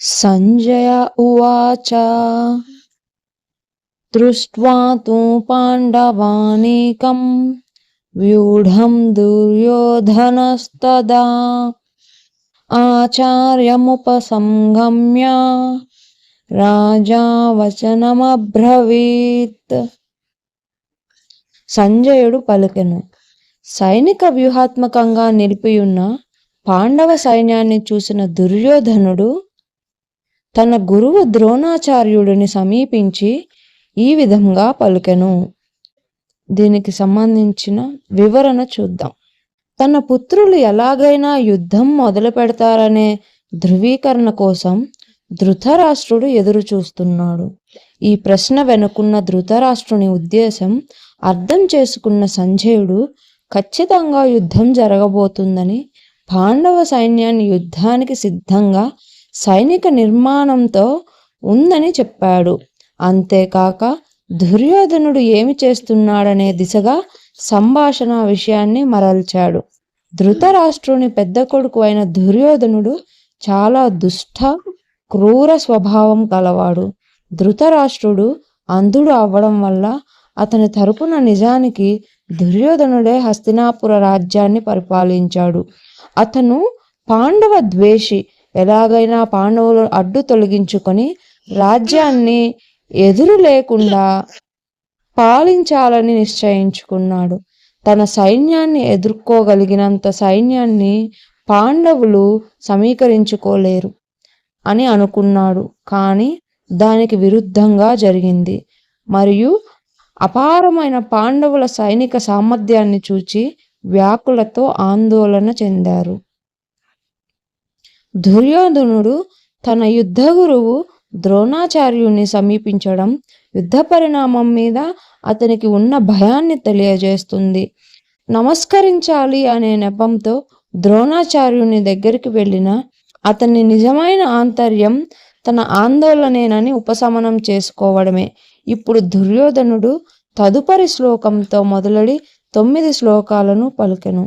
सञ्जय उवाच दृष्ट्वा तु पाण्डवानीकम् व्यूढं दुर्योधनस्तदा आचार्यमुपसंगम्य రాజా వచనమబ్రవీత్ సంజయుడు పలికెను సైనిక వ్యూహాత్మకంగా నిలిపియున్న పాండవ సైన్యాన్ని చూసిన దుర్యోధనుడు తన గురువు ద్రోణాచార్యుడిని సమీపించి ఈ విధంగా పలికెను. దీనికి సంబంధించిన వివరణ చూద్దాం. తన పుత్రులు ఎలాగైనా యుద్ధం మొదలు పెడతారనే ధృవీకరణ కోసం ధృతరాష్ట్రుడు ఎదురు చూస్తున్నాడు ఈ ప్రశ్న వెనుకున్న ధృతరాష్ట్రుని ఉద్దేశం అర్థం చేసుకున్న సంజయుడు ఖచ్చితంగా యుద్ధం జరగబోతుందని పాండవ సైన్యాన్ని యుద్ధానికి సిద్ధంగా సైనిక నిర్మాణంతో ఉందని చెప్పాడు. అంతేకాక దుర్యోధనుడు ఏమి చేస్తున్నాడనే దిశగా సంభాషణ విషయాన్ని మరల్చాడు. ధృతరాష్ట్రుని పెద్ద కొడుకు అయిన దుర్యోధనుడు చాలా దుష్ట క్రూర స్వభావం కలవాడు. ధృతరాష్ట్రుడు అంధుడు అవ్వడం వల్ల అతని తరపున నిజానికి దుర్యోధనుడే హస్తినాపుర రాజ్యాన్ని పరిపాలించాడు. అతను పాండవ ద్వేషి ఎలాగైనా పాండవులు అడ్డు తొలగించుకొని రాజ్యాన్ని ఎదురు లేకుండా పాలించాలని నిశ్చయించుకున్నాడు. తన సైన్యాన్ని ఎదుర్కోగలిగినంత సైన్యాన్ని పాండవులు సమీకరించుకోలేరు అని అనుకున్నాడు. కానీ దానికి విరుద్ధంగా జరిగింది. మరియు అపారమైన పాండవుల సైనిక సామర్థ్యాన్ని చూచి వ్యాకులతో ఆందోళన చెందారు. దుర్యోధనుడు తన యుద్ధ గురువు ద్రోణాచార్యుని సమీపించడం యుద్ధ పరిణామం మీద అతనికి ఉన్న భయాన్ని తెలియజేస్తుంది. నమస్కరించాలి అనే నెపంతో ద్రోణాచార్యుని దగ్గరికి వెళ్ళిన అతని నిజమైన ఆంతర్యం తన ఆందోళనేనని ఉపశమనం చేసుకోవడమే. ఇప్పుడు దుర్యోధనుడు తదుపరి శ్లోకంతో మొదలడి తొమ్మిది శ్లోకాలను పలికెను.